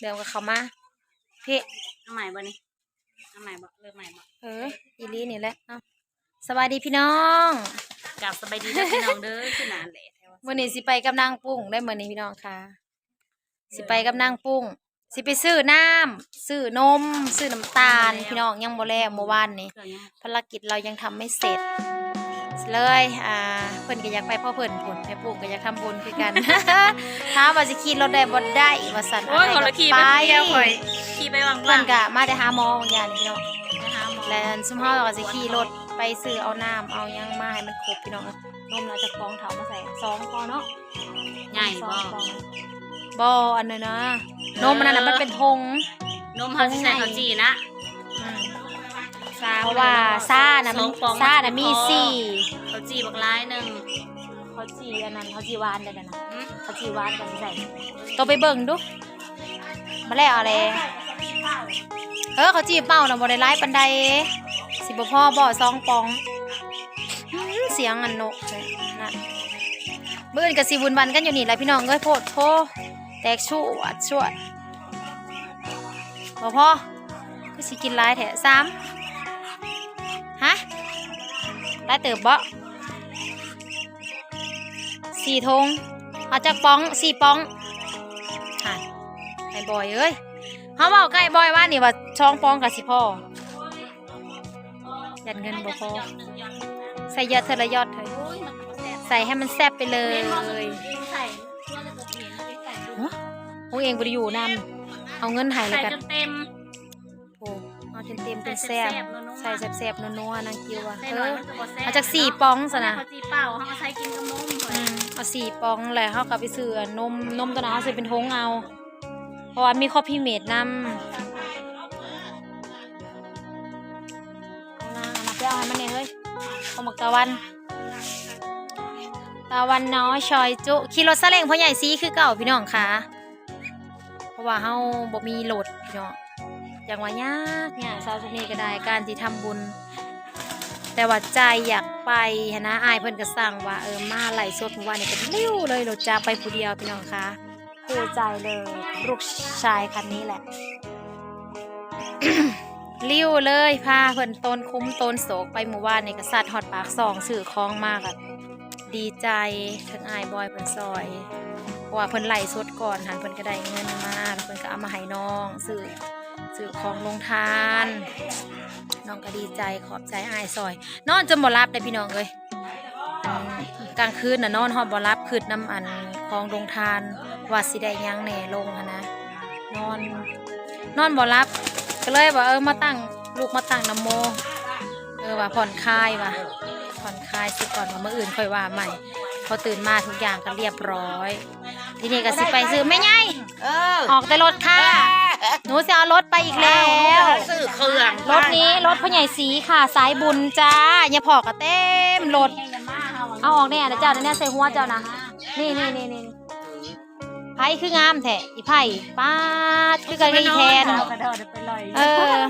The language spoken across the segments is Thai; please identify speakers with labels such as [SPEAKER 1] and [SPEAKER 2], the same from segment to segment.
[SPEAKER 1] เดิมกับเขามาพี่
[SPEAKER 2] เอาใหม่บ่นี่เอาใหม่บ่เริ่มใหม่บ่
[SPEAKER 1] เอออีลีนี่แหละเอ้าสวัสดีพี่น้อง
[SPEAKER 2] กลับสบายดีนะพี่น้องเด้อคือนานแหละแท้ว่า
[SPEAKER 1] มื่อนี้สิไปกับนางปุ้งได้มื่อนี้พี่น้องค่ะ สิไปกับนางปุ้ง สิไปซื้อน้ำซื้อนม ซื้อน้ำตาล พี่น้องยังบ่แล้วเมื่อวานนี้
[SPEAKER 2] เครื่องยัง
[SPEAKER 1] ภารกิจเรายังทำไม่เสร็จ เลยอ่าเพิ่นก็อยากไปพ่อเพิ่นผลแม่ปุ้งก็อยากทำบุญคือกันถามว่าสิขี่รถได้บ่ได้ว่าซั่น
[SPEAKER 2] โอ้ยคนละขี่ไปเที่ยวข่อยขี่ไปวาง
[SPEAKER 1] เพิ่น
[SPEAKER 2] ๆ
[SPEAKER 1] ก็มาได้หาหมอบางอย่างนี่พี่น้อง
[SPEAKER 2] ไปหาหมอ
[SPEAKER 1] แล้วซุมเฮาก็สิขี่รถไปซื้อเอาน้ำเอาหยังมาให้มันครบพี่น้องนมเราจะคล้องเถามาใส่สองพอเนาะ
[SPEAKER 2] ใหญ่
[SPEAKER 1] สอง
[SPEAKER 2] บ่
[SPEAKER 1] ฟองบ่อันนั้นนะนมอันนั้นน่ะมันเป็นธง
[SPEAKER 2] นมเฮาสิใส่ข้าวจี่นะ
[SPEAKER 1] อืม เพราะว่าซ่าน่ะมันซ่าน่ะมีสี่
[SPEAKER 2] ข้าวจี่บักหลายหนึง
[SPEAKER 1] เขาจีอันนั้นเขาจีหวานเด้อนะ
[SPEAKER 2] หึ
[SPEAKER 1] เขาจีหวานกันสิใส่ตัวไปเบิ่งดูมาแล้วอะไรเออเขาจีเป้าน่ะบ่ได้ร้ายปานใดสิบ่พอบ่ซองปองอื้อเสียงอันนกเลยนั่นมื้ออื่นก็สิบุญวันกันอยู่นี่แหละพี่น้องเอ้ยโพดโพแตกชั่วดชั่วดบ่พอก็สิกินหลายแท้สาม ฮะได้เติบบ่สี่ธงเอาจากป้องสี่ป้องฮะไอ้บอยเอ้ยเขาบอกไอ้บอยว่านี่ว่าช่องป้องกับสิพ่อยัดเงินบ่พอใส่ยอดเธอละยอดเถอใส่ให้มันแซ่บไปเลย
[SPEAKER 2] นบ่มันเองบ่เห็นไปใส่ดู
[SPEAKER 1] พวกเองบ่ได้อยู่นำเอาเงินให้เลยกัน
[SPEAKER 2] เต็ม
[SPEAKER 1] เอาเต็มเต็มๆเป็นแซ่บ
[SPEAKER 2] ใส่
[SPEAKER 1] ใส่
[SPEAKER 2] แซ่บๆนัวๆ
[SPEAKER 1] แซ่บๆนัวๆนางคิวอะ
[SPEAKER 2] ใส่
[SPEAKER 1] เอ
[SPEAKER 2] หน่อย
[SPEAKER 1] อ
[SPEAKER 2] มันก็บ่แซ่บ
[SPEAKER 1] เอาจากสี่ป้องซะนะ
[SPEAKER 2] ข้าวจี่เปล่าเฮาก็ใช้กินกับนม
[SPEAKER 1] อืมเอาสี่ปองแหละเขากลับไปซื้อนมนมตัวนั้นเขาซื้อเป็นทงเอา เพราะว่ามีข้อพิเมตนำเอานะเอามาไปเอาให้มันเนี่ยเฮ้ยเอาหมกตะวัน ตะวันน้อยชอยจุขี่รถซาเล้งพ่อใหญ่ซีคือเก่าพี่น้องค่ะ เพราะว่าเฮาบ่มีรถพี่น้อง อย่างว่ายากเนี่ยากสาวชุนี้ก็ได้การที่ทำบุญ แต่ว่าใจอยากไปหั้นนะอายเพิ่นก็สั่งว่าเออมาไหลสดมัวานนี่ก็ริ้วเลยเราจะไปผู้เดียวพี่น้องคะคู่ใจเลยลูกชายคันนี้แหละริ้วเลยพาเพิ่นต้นคุ้มต้นโศกไปเมื่อวานนี่ก็สัตว์ฮอดปากสองสื่อคล้องมากอะดีใจทั้งอายบอยเพิ่นซอยเพราะว่าเพิ่นไหลสดก่อนหันเพิ่นก็ได้เงินมาแล้วเพิ่นก็เอามาให้น้องสื่อ สื่อของลงทาน น้องก็ดีใจขอบใจอายซอย นอนจนบ่รับเลยพี่น้องเอ้ยอืมกลางคืนน่ะนอนฮอดบ่รับคืดน้ำอันของโรงทานว่าสิได้หยังแหน่ลงหั้นนะนอน นอนบ่รับก็เลยว่าเออมาตั้งลูกมาตั้งน้ำโม เออว่าผ่อนคลายว่ะผ่อนคลายสิก่อนว่ามื้ออื่นค่อยว่าใหม่ พอตื่นมาทุกอย่างก็เรียบร้อย ทีนี้ก็สิไปซื้อแม่ใหญ่
[SPEAKER 3] เออ
[SPEAKER 1] ออกแต่รถค่ะ หนูจะเอารถไปอีกแล้ว
[SPEAKER 3] ซื้อเครื่อง
[SPEAKER 1] รถนี้รถพ่อใหญ่สีค่ะสายบุญจ้าอย่าพอกระเต็มรถเอาออกแน่นะเจ้านะเนี่ยใส่หัวเจ้านะนี่นี่นี่นี่ไผ่คืองามแท้อีไผ่ป้าดคือกันกับอีแทน
[SPEAKER 2] เอากระโดดไปลอย
[SPEAKER 1] เออ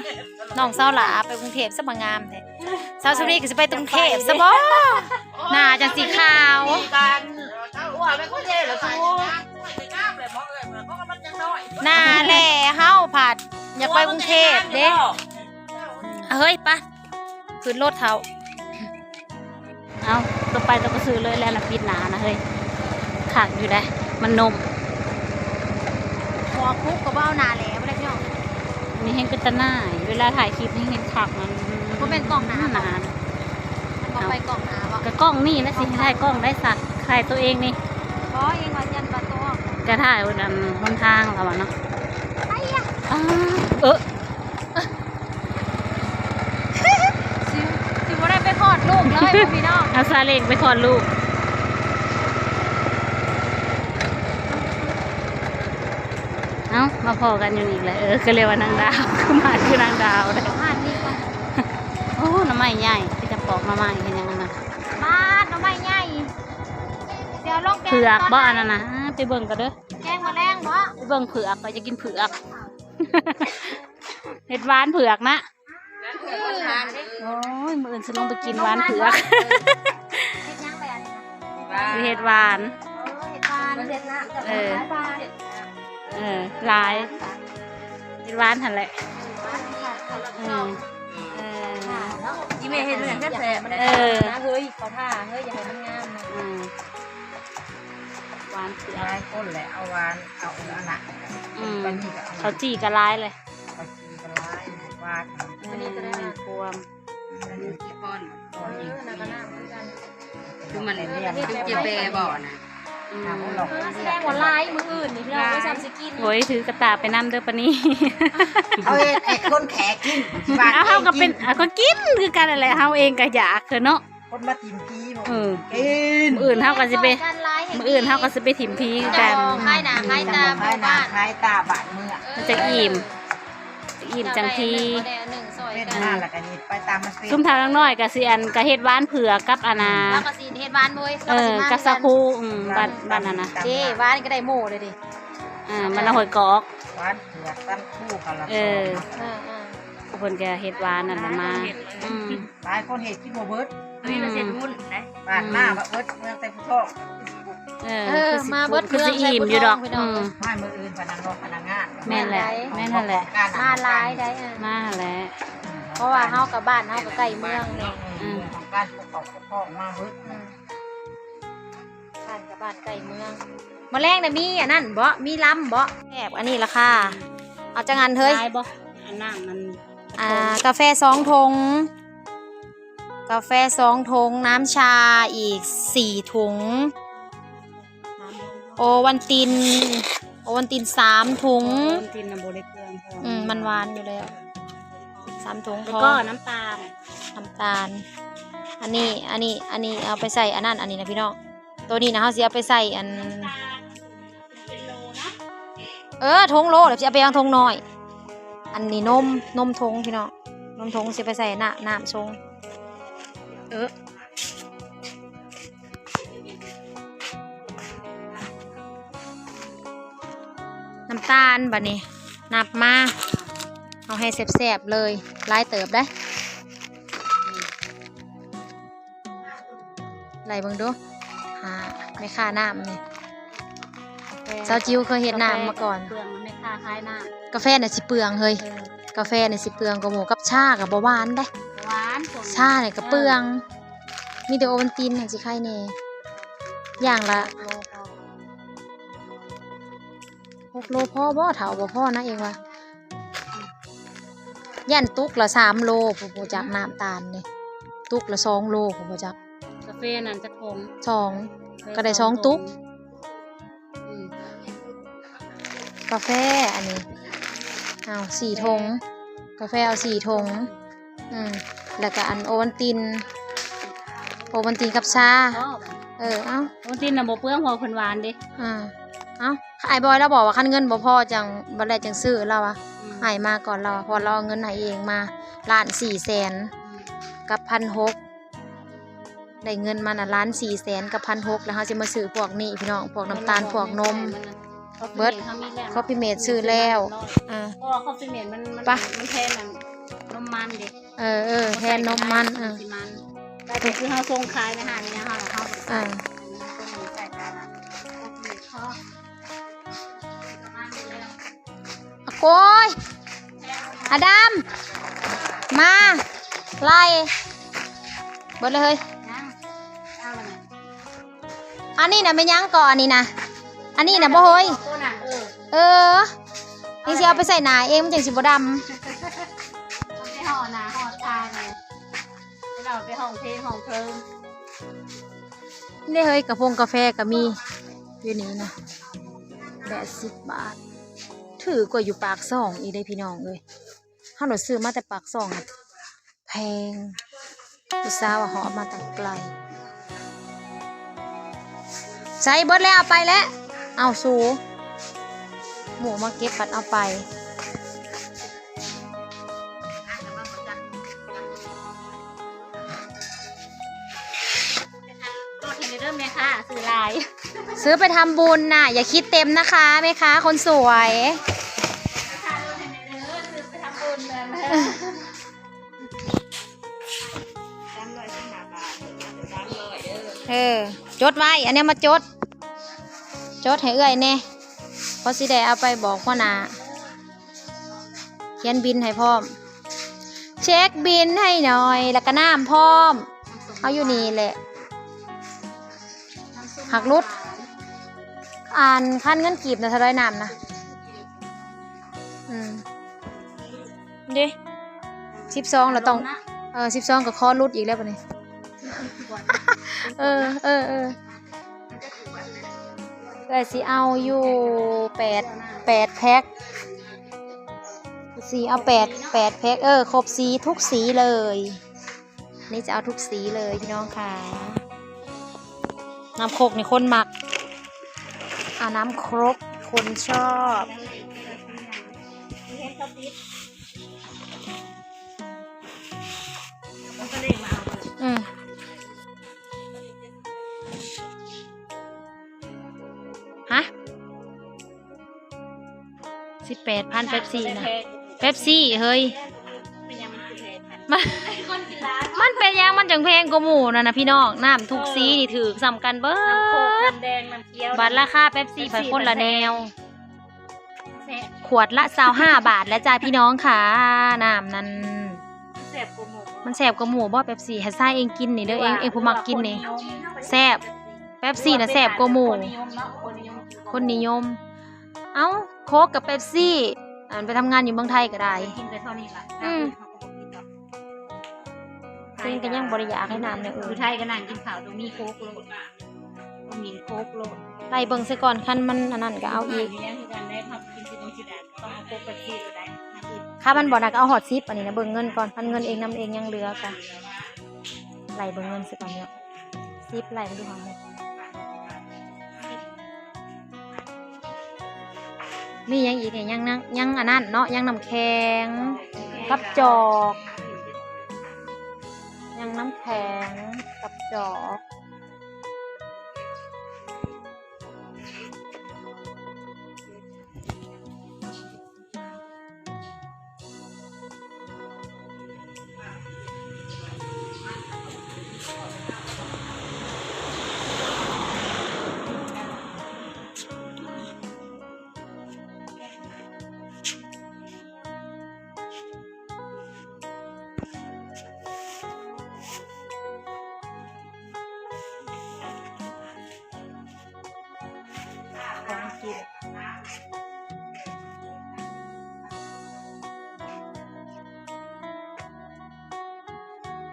[SPEAKER 1] น้องเศร้าหลาไปกรุงเทพซะมางามแท้สาวสุรีก็จะไปกรุงเทพซะบ่หน้าจังสีขาว
[SPEAKER 3] กันเจ้าอ้วนไม่ค่อยเท่หรอ กซู
[SPEAKER 1] หน้าแหล่เฮาผัด อยากไปกรุงเทพเด้เฮ้ยปะขึ้นรถเถา
[SPEAKER 2] เอาตัวไปตัวก็ซื้อเลยแล้วละปิดหนานะเฮ้ยขากอยู่ได้ มันนม
[SPEAKER 1] หัวคุกก็บ่เอาหน้าแหล่บ่ได้พี่น้อง
[SPEAKER 2] นี่เห็นเป็นตาหน้าเวลาถ่ายคลิปให้เห็นขากมัน
[SPEAKER 1] บ่แม่นกล้องหน้า
[SPEAKER 2] หนา
[SPEAKER 1] บ่ไปกล่องหน้าบ่
[SPEAKER 2] กระกล้องนี่นะสิถ่ายกล้องได้สัตว์ถ่ายตัวเองนี่
[SPEAKER 1] บ่เองว่ายันบ่ตัวออ ก
[SPEAKER 2] จะถ่ายบนอันบนทางเราอะเนาะ
[SPEAKER 1] ไอ้ยะ
[SPEAKER 2] อ้าเออ
[SPEAKER 1] สิสิบ่ได้ไปคลอดลูกเลยพ่อพี่น้อง
[SPEAKER 2] เอาซาเล้งไปคลอดลูกเอ้ามาพอกันอยู่นี่แหละเออก็เรียกว่านางดาวคือมาคือนางดาวเลย
[SPEAKER 1] ผ่านนี่ก่อน
[SPEAKER 2] โอ้น้ำไม้ใหญ่ที่จะปอกน้ำไม้กันยังไงนะ
[SPEAKER 1] มาดน้ำไม้ใหญ่เดี๋ยวลงแกง
[SPEAKER 2] เผือก
[SPEAKER 1] ต
[SPEAKER 2] บ้า
[SPEAKER 1] ไห
[SPEAKER 2] นั่นนะอ่า ไปเบิ่งกันเด้อ
[SPEAKER 1] แกงมาแรงบ่
[SPEAKER 2] ไปเบิ่งเผือกก็จะกินเผือก เห็ดหวานเผือกนะโอ้ยมืออื่นจะลงไปกินหวานเผือก
[SPEAKER 1] เฮ็ดยังไปอัน
[SPEAKER 2] เห็ดหวาน
[SPEAKER 1] เออเอ
[SPEAKER 2] อลายเฮ็ดหวานหันแหละออเออ
[SPEAKER 3] ยี่เมเห็นเรื่องแค่แสบ
[SPEAKER 2] เออ
[SPEAKER 1] เฮ้ยเขาท่าเฮ้ยอย่าให้มันงามนะ
[SPEAKER 2] หวานเสีย
[SPEAKER 3] หลายคนแหละเอาวานเอาอันหนัก
[SPEAKER 2] อืม
[SPEAKER 3] วันนี้ก็เอา
[SPEAKER 2] เขาจีกระลายเลย
[SPEAKER 3] เขาจีกันหลายวาน
[SPEAKER 2] อันนี้ก็ได้พวม
[SPEAKER 3] อันนี้กี่ป้อนป้อนอีก
[SPEAKER 1] นักหน้าเหมือนกัน
[SPEAKER 3] คือมันเรียนจุ๊บเจเปบ่อนะ
[SPEAKER 2] อืม
[SPEAKER 3] ถามว่าหลอก
[SPEAKER 1] แสดงว่าลายมืออื่นนี่พี่น้องไม่ซ้ำสกิน
[SPEAKER 2] โอ้ยถือกระตาไปนำเด้อปะนี้
[SPEAKER 3] เอาไอ้คนแขกกินบ้าน
[SPEAKER 2] เอาเฮาก็เป็นเอาก็กินคือกันนั่นแหละเฮาเองก็อยากคือเนาะ
[SPEAKER 3] คนมาติมพีบอก
[SPEAKER 2] เออ
[SPEAKER 3] กิน
[SPEAKER 2] มื้ออื่นเฮาก็สิไปมื้ออื่นเฮาก็สิไปถิ่มพีกัน
[SPEAKER 1] คล้ายหนาคล้ายตา
[SPEAKER 3] คล้ายหน้าคล้ายตาบาดมือ
[SPEAKER 2] มันจะอิ่มจะอิ่มจังที
[SPEAKER 1] หนึ่งซอย
[SPEAKER 3] เป็น
[SPEAKER 1] กัน
[SPEAKER 3] หน้าแล้วกันนี่ไปตามมาเซ็
[SPEAKER 2] ซุ่มทางน้อยๆก็สิอันก็เฮ็ดหวานเผือกกับอานา
[SPEAKER 1] แล้วก็สีเฮ็ดบ้านมุ้ย
[SPEAKER 2] เออกับสาคูอืมบ้านบ้านนั่นน่ะ
[SPEAKER 1] เจ้บ้านก็ได้หมูเลยดิ
[SPEAKER 2] อ่ามันละหอยกอก
[SPEAKER 3] หวานเผือกตั้งคู่กันละ
[SPEAKER 2] เออ
[SPEAKER 1] อ่าอ่า
[SPEAKER 2] เพิ่นก็เฮ็ดหวานนั่นล่ะมาอืม
[SPEAKER 3] หลายคนเห็ดกินโมเบิร์ต
[SPEAKER 2] นี่เราเสร็จวุ่น
[SPEAKER 3] บาดหน้าว่าเบิร์ตเมืองแต่ผู้ชอบ
[SPEAKER 2] เออ
[SPEAKER 1] เออ
[SPEAKER 2] คือสิ
[SPEAKER 1] มาเบิด
[SPEAKER 2] คือสิ
[SPEAKER 1] เครื่อง
[SPEAKER 2] อิ่มอยู่ดอก
[SPEAKER 1] ใส่บุญรอง
[SPEAKER 2] อืม
[SPEAKER 3] ไม่มืออื่นพนักงานพนักงาน
[SPEAKER 2] แม่นแหละ แม่นนั่นแหละ
[SPEAKER 1] มาหลายได้อะ
[SPEAKER 2] มาแหล้ว
[SPEAKER 1] เพราะว่าเฮากับบ้านเฮากับใกล้เมืองเนี่ย
[SPEAKER 3] อืม ของการปกครองปกครองมาเบิร์ต
[SPEAKER 1] อืมบ้านกับบ้านใกล้เมืองมาแรงน่ะมีอันนั้นบ่มีลำบ่แอบอันนี้ราคาเอาจังอันเฮ้ย
[SPEAKER 2] ได้บ่อันน้ำมัน
[SPEAKER 1] อ่ากาแฟสองทง กาแฟสองทงน้ำชาอีกสี่ถุง โอวันติน โอวันตินสามถุง
[SPEAKER 2] น้ำตินน้ำโบได้เครื่องพอ
[SPEAKER 1] อืม มันหวานอยู่แล้วสามถุง
[SPEAKER 2] แล้
[SPEAKER 1] พ
[SPEAKER 2] ว
[SPEAKER 1] อ
[SPEAKER 2] ก็น้ำตาล
[SPEAKER 1] น้ำตาล อันนี้ อันนี้ อันนี้เอาไปใส่อันนั้น อันนี้นะพี่น้อง ตัวนี้นะเขาสิเอาไปใส่อันเออทงโลเดี๋ยวจะเอาไปยังทงน้อย อันนี้นมนมทงพี่น้องนมทงสิไปใส่น้ำน้ำชง เออน้ำตาลบัดนี้ นับมา เอาให้แสบๆเลยลายเติบได้ไหลเบิ่งดูหาไม่ค่าน้ำนี่เจ้าจิ๋วเคยเห็นน้ำมาก่อน
[SPEAKER 2] เปลืองมันไม่ค่าคล้ายน้
[SPEAKER 1] กาแฟเนี่ยสิเปลืองเฮ้ยำ
[SPEAKER 2] เออกา
[SPEAKER 1] แฟเนี่ยสิเปลืองกว่าหมูกับชากับบ่หวานได้
[SPEAKER 2] หวานส่วน
[SPEAKER 1] ชาเนี่ยก็เปลือง มีแต่โอวัลตินน่ะสิใครเน่อย่างละ
[SPEAKER 2] โลพอ
[SPEAKER 1] หกโลพ่อบ่เถาบ่พ่อนะเองวะยันตุกละสามโลผมบ่จักน้ำตาลเนี่ยตุกละสองโลผมบ่จัก
[SPEAKER 2] กาแฟนั่นจะคง
[SPEAKER 1] สองก็ได้สองตุ๊ก
[SPEAKER 2] อืม
[SPEAKER 1] กาแฟอันนี้เอาสี่ทง กาแฟเอาสี่ทง อืม แล้วก็อันโอวันติน โอวันตินกับชา
[SPEAKER 2] ชอบ
[SPEAKER 1] เออ เอ้า
[SPEAKER 2] บางทีน่ะบ่เปลืองพอเพิ่นหวานเด้
[SPEAKER 1] อ่าเอ้าไอ้บอยเราบอกว่าคันเงินบ่พอจังบัดแลจังซื้อเราอะ
[SPEAKER 2] อืม
[SPEAKER 1] ใหายมาก่อนเราอะเพอเราเอาเงินใหายเองมาล้านสี่แสนกับพันหกได้เงินมาน่ะล้านสี่แสนกับพันหกแล้วเขาจะมาซื้อพวกนี้พี่น้องพวกน้ำตาลพวกนม เบิดคอฟฟี่เมดซื้อแล้วอ่า
[SPEAKER 2] เพราะว่าคอฟฟี่เมดมันมัน
[SPEAKER 1] ปะ
[SPEAKER 2] มันแทน น่ะนมมันเด็ก
[SPEAKER 1] เออเออแทนนมมันอ่า
[SPEAKER 2] มันแต่ก็คือเฮาส่งขายนะฮะเนี่ยเฮาเฮา
[SPEAKER 1] อ่า
[SPEAKER 2] ใส่กันนะคอฟฟี่เมดชอบประมาณนี้แล้ว
[SPEAKER 1] อะโกยอดัมมาไล่เบิดเลยเฮ้ย
[SPEAKER 2] ยังเอาละนะ
[SPEAKER 1] อันนี้นะไม่ยั้งก่อนอันนี้นะอันนี้นะบ่เฮ้ย
[SPEAKER 2] ตัวน่ะเออ
[SPEAKER 1] เออนี่สิเอาไปใส่หนาเองมันจังสิบ่ด
[SPEAKER 2] เห้องเพลงห้องเพลิง
[SPEAKER 1] นี่เฮ้ยกระพงกาแฟก็มีอยู่นี่นะแปดสิบบาท ถือกว่าอยู่ปากซองอีได้พี่น้องเลยถ้าหนูซื้อมาแต่ปากซองอะแพงอุตส่าห์ว่าหาะมาแต่ไกลใส่เบิดแล้วเอาไปแล้ว เอาสูหมูมาเก็บปัดเอาไป ซื้อไปทำบุญน่ะ อย่าคิดเต็มนะคะแม่ค้าคนสวย
[SPEAKER 2] ค่ะรถเห็นในเริ่มซื้อไปทำบุญเลยนะสามร้อยสิบห้าบาทสามร้อยเออ
[SPEAKER 1] เออ จดไว้ อันเนี้ยมาจด จดให้เอื้อยแน่เพราะสิได้เอาไปบอกพ่อนาเขียนบินให้พร้อม เช็คบินให้หน่อย แล้วก็น้ำพร้อม เอาอยู่นี่แหละหักรุด อ่านขั้นเงินกีบนะเท่าไรน้ำนะ อืมเด้สิบสองเราต้อง เออสิบสองกับคอรุดอีกแล้วปะเนี่ยเออเออเออแต่สิเอาอยู่แปดแปดแพ็คสีเอาแปดแปดแพ็คเออ ครบสีทุกสีเลย นี่จะเอาทุกสีเลยพี่น้องค่ะน้ำโคกในคนมัก เอาน้ำครกคนชอบอืมฮะสิบแปดพันเป๊ปซี่นะเป๊ปซี่ เฮ้ยมันมันเป็น ยังมันจังเพลงกว่าหมูนะนะพี่น้องน้ำทุกสีนี่ถือสำกันเบิ
[SPEAKER 2] น้ำโคก
[SPEAKER 1] ด
[SPEAKER 2] น้ำแดงน้ำเขียว
[SPEAKER 1] บัตรราคาเป๊ปซี่ไปคนละแนว
[SPEAKER 2] แซ่บ
[SPEAKER 1] ขวดละสาวห้าบาทแล้วจ้าพี่น้องค่ะน้ำนั้น
[SPEAKER 2] แซ่บกว่าหมู
[SPEAKER 1] มันแสบกว่าหมูบ่เป๊ปซี่ให้ซ่าเองกินนี่เด้อเองเองผู้มักกินนี่ แซ่บ เป๊ปซี่นะแสบกว่าหมู
[SPEAKER 2] คนนิยมเนาะคนนิยม
[SPEAKER 1] คนนิยม เอ้าโค้กกับเป๊ปซี่อันไปทำงานอยู่เมืองไทยก็ได้
[SPEAKER 2] กินไปเท่านี้ละ
[SPEAKER 1] อืม ซึ่งก็ยังบริยากให้น้ำเนี่ยเอ
[SPEAKER 2] คืออไทยก็นั่งกินข้าวตรงนี้โคกโลดก็มีโคกโลด
[SPEAKER 1] ไล่เบิ่งซะก่อนคันมันอันนั้นก็เอาอีก
[SPEAKER 2] ย่างที่การได้ทำกินที่ตรงจุดนั้นต้องเอาโคกไปที่เราได้น้ำอื่น
[SPEAKER 1] ค่ามันบ่น่ะก็เอาฮอตซิปอันนี้นะเบิ่งเงินก่อนพันเงินเองนำเองยังเหลือค่ะไล่เบิ่งเงินซะก่อนเนี่ยซิปไล่ไปดูของเนี่ยมีหยังอีกเนี่ยยังนั่งยังอันนั้นเนาะยังน้ำแข็งกับจอกยัง น้ำแข็งกับจอก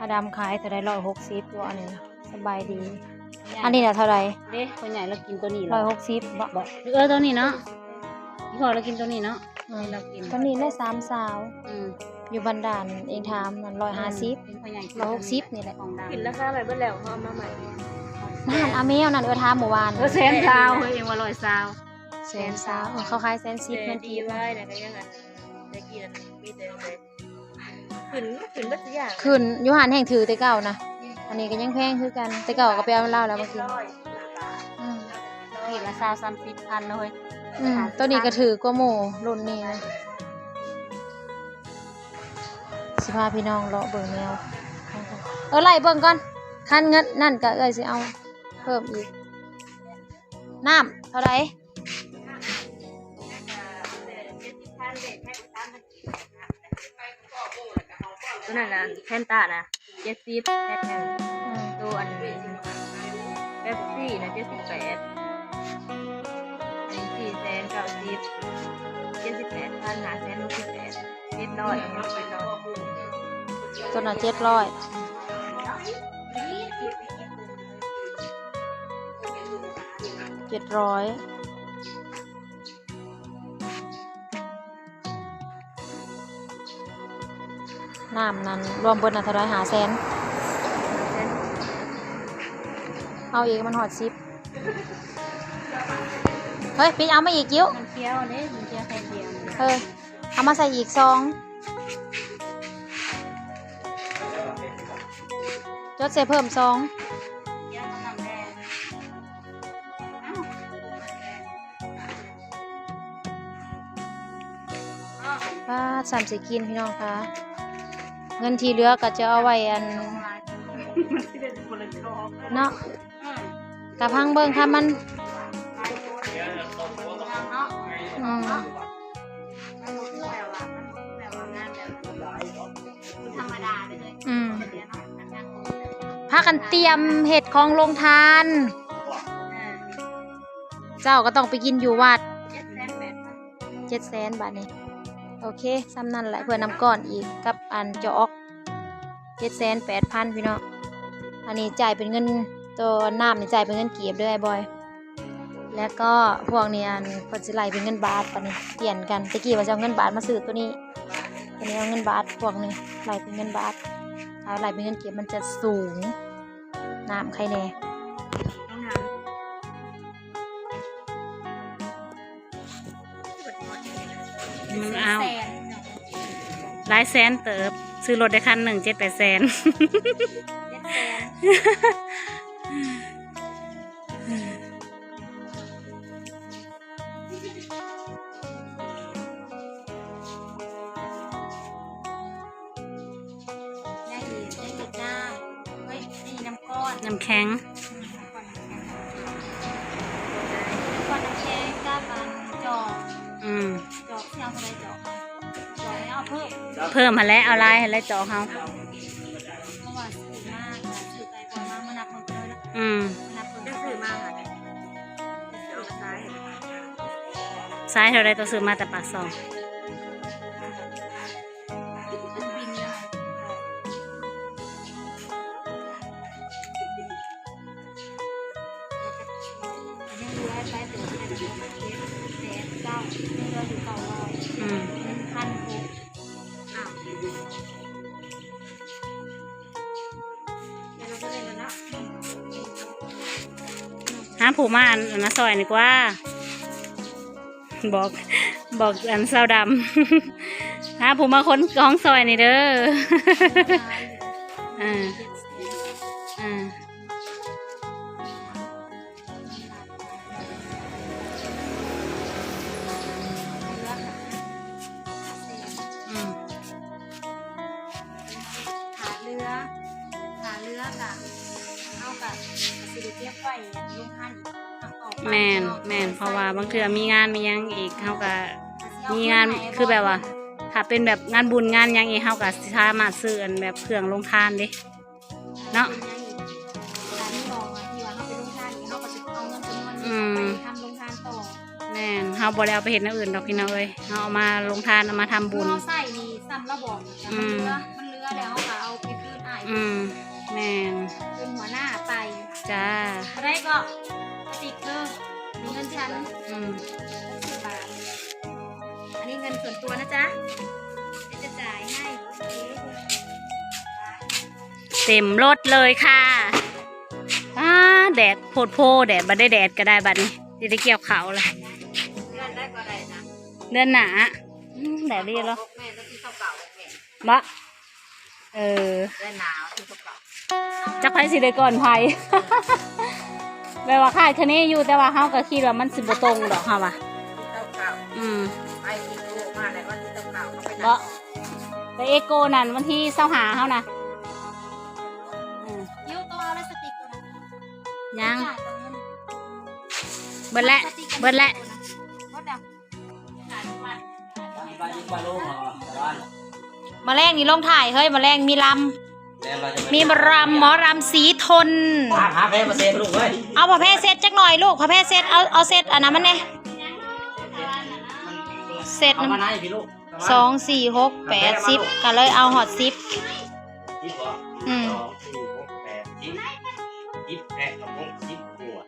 [SPEAKER 2] อา
[SPEAKER 1] ดามขายเท่าไรร้อยหกสิบตัวอันนี้นะสบายดี อันนี้น่ะเท่าไร
[SPEAKER 2] เด้คนใหญ่เรากินตัวนี้เหร
[SPEAKER 1] ร้อ
[SPEAKER 2] อย
[SPEAKER 1] หกสิบบ่
[SPEAKER 2] บอกเออตัวนี้เนาะพี่พอเรากินตัวนี้เนาะ
[SPEAKER 1] อืม
[SPEAKER 2] เรากิน
[SPEAKER 1] ตอนนี้ได้สามสาว
[SPEAKER 2] อืม
[SPEAKER 1] อยู่บันดาลเองทามนั่นร้อยห้าสิบ
[SPEAKER 2] เป็นคนใหญ่
[SPEAKER 1] ร้อยหกสิบนี่แหละ
[SPEAKER 2] ของดัง
[SPEAKER 4] กินราคาอะไรเบิ่แล้วเขาเอามาใหม่
[SPEAKER 1] นั่นอาเมลนั่นเออทามเมื่อวาน
[SPEAKER 2] เออแสนซาวเฮ้ยเองว่าร้อยซาว
[SPEAKER 1] แสนสาวเออเขาขายแสนสิบ
[SPEAKER 4] แต่
[SPEAKER 1] เงิน
[SPEAKER 4] ดี
[SPEAKER 1] กีบ
[SPEAKER 4] ไว้นะก็ยังอันได้กินอันมีแต่เลย ขึ้นขึ้นเบัดทุกอย่าง
[SPEAKER 1] ขึ้นอยูหันแห่งถือแต่เก่านะอันนี้ก็ยังแพงคือกันแต่เก่าก็ไปเอาเหล้าแล้วมากินอืม
[SPEAKER 2] ขีดละซาวสามสิบพันนะเฮ้ย
[SPEAKER 1] อืมตัวนี้ก็ถือกว่าหมูรุ่นนี้นะสิพาพี่น้องเลาะเบิ่งแนวเออไล่เบิ่งก่อนคันเงินนั่นก็เอ้ยสิเอา เพิ่มอีกน้ำเท่าไหร
[SPEAKER 4] ตัวนั้นนะแพนตานะเจ็ดสิบแพนหนึ่งตัวอันนี้เป๊ปซี่นะเจ็ดสิบแปดอันนี้สี่แสนเก้าสิบเจ็ดสิบแปดพันหาแสนหกสิบแปดเจ็ดร้อยเจ็ดร้อย
[SPEAKER 1] ตัวน่ะเจ็ดร้อยเจ็ดร้อย น้ำนั้นรวมเบิดน่ะเท่าไหรหาแสนเอาอีกมันหอดซิปเฮ้ยพี่เอามาอีกยิ้ว
[SPEAKER 2] มันเคี้ยวเด้มันเคี้ยวแค่เดียว
[SPEAKER 1] เออเอามาใส่อีกซองจดใส่เพิ่มซอง
[SPEAKER 2] เคี้ยวน้ำแดง
[SPEAKER 1] ป้าสามสิกินพี่น้องคะ เงินที่เหลือก็จะเอาไว้อัน
[SPEAKER 2] เนาะ
[SPEAKER 1] กระพังเบิ่งค่ะมัน
[SPEAKER 2] อืมอื
[SPEAKER 1] พากันเตรียมเห็ดของลงทาน เจ้าก็ต้องไปกินอยู่วัด
[SPEAKER 4] เจ็ดแสน
[SPEAKER 1] บาทนี่ โอเคซ้ำนั่นแหละเพื่อนำก้อนอีกกับอันจอกเจ็ดแสนแปดพันพี่น้องอันนี้จ่ายเป็นเงินตัวน้ำนี่จ่ายเป็นเงินเกียบด้วยไอ้บอย แล้วก็พวกเนี้อันพิ่นสิไล่เป็นเงินบาทปะนี่เปลี่ยนกันตะกี้ว่าจะเอาเงินบาทมาซื้อตัวนี้ตัวนี้เอาเงินบาทพวกนี้ไหลเป็นเงินบาทถ้าไหลเป็นเงินเกียบมันจะสูงน้ำใครแน่
[SPEAKER 2] เอา
[SPEAKER 4] แสน
[SPEAKER 2] หลายแสนเติบ ซื้อรถได้คันหนึ่งเจ็ดแปดแสน
[SPEAKER 4] เจ็ดแสนได้ดีได้ติดหน้าเฮ้ยนี่น้ำก้อน
[SPEAKER 2] น้ำแข็ง
[SPEAKER 4] จอกที่เอาอะไรจอกจอกไม่เอาเพิ่ม
[SPEAKER 2] เพิ่มมาแล้วเอาลายให้แล้วจอกเขา
[SPEAKER 4] เพราะว่าสื่อมากค่ะสื่อไปก่อนมามานับคนเลยนะ
[SPEAKER 2] อืม
[SPEAKER 4] มานับคนได้สื่อมากค่ะเดี๋ยวเอาซ้าย
[SPEAKER 2] ซ้ายเท่าไรตัวซื้อมาแต่ปากซอง
[SPEAKER 4] ยังเหลือใช้ตัวที่ได้ตัวเจ็ดเก้ายังเหลืออยู่เก้าร้อย
[SPEAKER 2] อืม
[SPEAKER 4] หนึ่งพันหกอ้าวเดี๋ยวเราจะเล่นแล้วนะ
[SPEAKER 2] หาผูมาอันอันนะซอยนี่กว่า บอกบอกอันเศร้าดำ หาผูมาค้นกองซอยนี่เด้ออ่
[SPEAKER 4] ขาเรือขาเรือกับเอากับสิริเทียบไว้ลุงพันออกไป
[SPEAKER 2] แมนแมนเพราะว่าบางเทื่อมีงานมีหยังอีกเขาก็มีงานคือแบบว่า ถ้าเป็นแบบงานบุญงานหยังอีกเขาก็สามารถซื้ออันแบบเครื่องลงทานเดิเนาะ
[SPEAKER 4] การที่บอกว่าที่ว่าเขาไปลงทานนี่เขาก็จะเอาเงินจำนวน
[SPEAKER 2] อื
[SPEAKER 4] นี้
[SPEAKER 2] ม
[SPEAKER 4] ไปทำลงทานต่อ
[SPEAKER 2] แม่นเขาบ่ได้เอาไปเห็นอย่างอื่นดอกพี่น้องเอ้ยเขาเอามาลงทานเอามาทำ
[SPEAKER 4] บุ
[SPEAKER 2] บุ
[SPEAKER 4] ญ
[SPEAKER 2] ญ
[SPEAKER 4] เขาใส่นี่ซ้ำระบอกแต่มันเรือมันเรือแล้วเขาก็เอาไปคืน อ้าย
[SPEAKER 2] อืมแม่น
[SPEAKER 4] คืนหัวหน้าไป
[SPEAKER 2] จ้า
[SPEAKER 4] อะไรก็ติดเพิ่มมีเงินชั้น
[SPEAKER 2] อืม
[SPEAKER 4] สิบบาทอันนี้เงินส่วนตัวนะจ๊ะเดี๋ยวจะจ่ายให้
[SPEAKER 2] เต็มรถเลยค่ะอ้าแดดโพดโพแดดบัดได้แดดก็ได้บัดนี้จะได้เกี่ยวเขาวเลย
[SPEAKER 3] เลื่อนได้ก็ได้นะ
[SPEAKER 2] เดือนหนาอืมแดดดีแล้ว
[SPEAKER 3] แม่ต้องที่เก่าๆแม่
[SPEAKER 2] บะ เออ
[SPEAKER 3] เลื่อนหนาวที่เก่า
[SPEAKER 2] จักไผสิได้ก่อนไผ แปลว่าคาดคะเนอยู่แต่ว่าเฮาก็คิดว่ามันสิบ่ตรงดอกเฮาว่ะ
[SPEAKER 3] ๆที่เก่า
[SPEAKER 2] อืม
[SPEAKER 3] ๆไปที่โลกมาแล้วก็ที่เก่าๆเขาไป
[SPEAKER 2] บ่ไปเอโกนั่นวันที่เสาหาเฮานะอืม
[SPEAKER 4] ยิ้วตัวเอาแล้วสติกก่อนนะ
[SPEAKER 2] ยัง
[SPEAKER 4] จ่ายตรงนั้น
[SPEAKER 2] เบิดและเบิดและ
[SPEAKER 4] เบิดแล้วจ่ายทุกวัน
[SPEAKER 1] มาแรงนี่ลงถ่ายเฮ้ยมาแรงมีลำมีรำหมอรำสีทน
[SPEAKER 5] หาหาแพ้มาเซฟลูกเว้ย
[SPEAKER 1] เอาผ้าแพร่เซตจักหน่อยลูกผ้าแพร่เซตเอาเอาเซตอันนั้นมันเนี่ยเซต
[SPEAKER 5] เอามาไหนพี่ลูก
[SPEAKER 1] สองสี่หกแปดสิบก็เลยเอาหอดสิบ
[SPEAKER 5] สิบเหรอ
[SPEAKER 1] อืม
[SPEAKER 5] สองสี่หกแปดสิบสิบแปดกับหกสิบขวด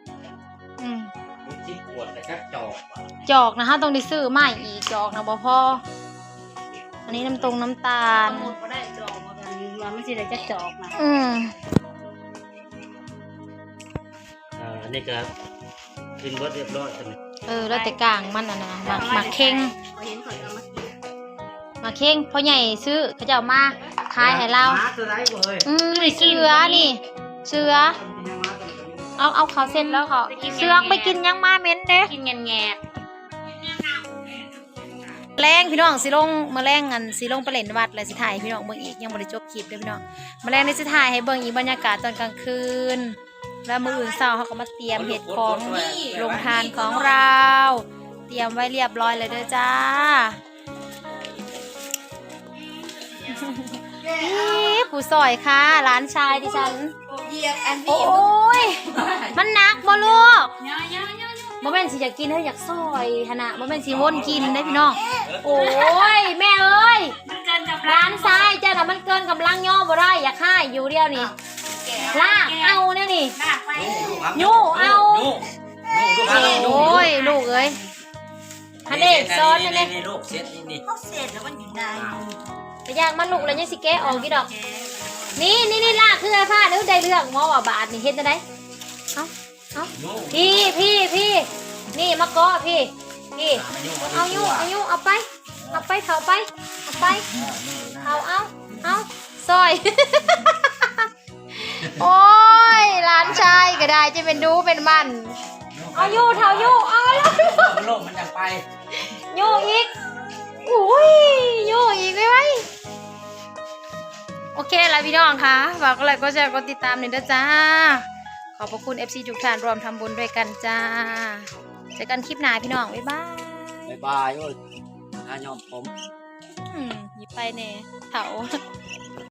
[SPEAKER 1] อืม
[SPEAKER 5] หกสิบขวดแต่ก็จอกว่ะ
[SPEAKER 1] จอกนะฮะต้องได้ซื้อใหม่อีกจอกนะบ่พ่อ อันนี้น้ำตรงน้ำตาล
[SPEAKER 2] หมดบ่ได้ดอกมากันว่ามันสิได้จักจอกนะ
[SPEAKER 1] อืม
[SPEAKER 5] อ่าอันนี้ก็กินเบิดเรียบร้อยใช่ไหม
[SPEAKER 1] เออ แล้วแต่กลางมันอะนะหมักหมักเข่ง
[SPEAKER 4] เห็นข่อยเอามากิน
[SPEAKER 1] หมักเข่งพ่อใหญ่ซื้อเขาจะเอามาขายให้เรา
[SPEAKER 5] หมาตัวไหนบ่เฮ้ย
[SPEAKER 1] อืมนี่เสือนี่ เสือ เอาเอาเขาเสร็จแล้วเขาเสืองไปกินยังมาเหม็นเด้
[SPEAKER 2] กินแงะ
[SPEAKER 1] แรงพี่น้องสิลงมาแรงอันสิลงไปเล่นวัดเลยสิถ่ายให้พี่น้องเบิ่งอีกยังบ่ได้จบคลิปเลยพี่น้องมาแรงนี่สิถ่ายให้เบิ่งอีกบรรยากาศตอนกลางคืน แล้วมื้ออื่นเช้าเขาก็มาเตรียมเห็ดของลงทานของเรา เตรียมไว้เรียบร้อยเลยเด้อจ้านี่ผู้ซอยค่ะร้านชายดิฉัน
[SPEAKER 3] เหยียบอัน
[SPEAKER 1] โอ้
[SPEAKER 3] นี้
[SPEAKER 1] ยมันหนักบ่ลูก
[SPEAKER 3] ย่อย่อย่อย่อ
[SPEAKER 1] บ่แม่นสิอยากกินเฮ้ยอยากซอยหนนะบ่แม่นสิวนกินได้พี่น้อง โอ้ยแม่เอ้ย
[SPEAKER 3] มันเกินกับ
[SPEAKER 1] ร้านซ้ายจ้าน่ะมันเกินกำลังย่อบ่ได้อยากให้อยู่เดียวนี่
[SPEAKER 3] แก่
[SPEAKER 1] ลากเอาเนี่ยนี่
[SPEAKER 3] ลากไป
[SPEAKER 5] ยูครับ
[SPEAKER 1] ยูเอา
[SPEAKER 5] ยูยูดูครับยู
[SPEAKER 1] โอ้ยลูกเอ้ยฮันเด็กซ้อนนั่นเลย
[SPEAKER 5] นี่ลูกเซ็ตนี่นี่
[SPEAKER 3] เขาเสร็จแล้วมันอยู่ใน
[SPEAKER 1] แต่ยางมันลูกแล้วยังสิแกะออกกี่ดอก นี่นี่นี่ลากคือผ้าหรือได้เรื่องหมอว่าบาทนี่เฮ็ดจังไดเอ้าเอ้า
[SPEAKER 5] ยู
[SPEAKER 1] พี่พี่พี่ นี่มะกอพี่ พี่ เอาอยู่เอาอยู่เอาไป เอาไปเผาไป เอาไปเอาเอาเอาซอย โอ้ยหลานชายก็ได้จะเป็นดูเป็นมัน เอาอยู่เท่าอยู่เอาแล้ว
[SPEAKER 5] โลกมันจะไป
[SPEAKER 1] อยู่อีกอุ้ยอยู่อีกไว้ไว้โอเคแล้วพี่น้องคะฝากกดไลค์กดแชร์กดติดตามหน่อยนะจ้า ขอบพระคุณ FC ทุกท่านรวมทำบุญด้วยกันจ้าเจอกันคลิปหน้าพี่น้องบ๊ายบาย
[SPEAKER 5] บายบายโอ้ยถ้ายอมผม
[SPEAKER 1] อืมหยิบไปเน่เถา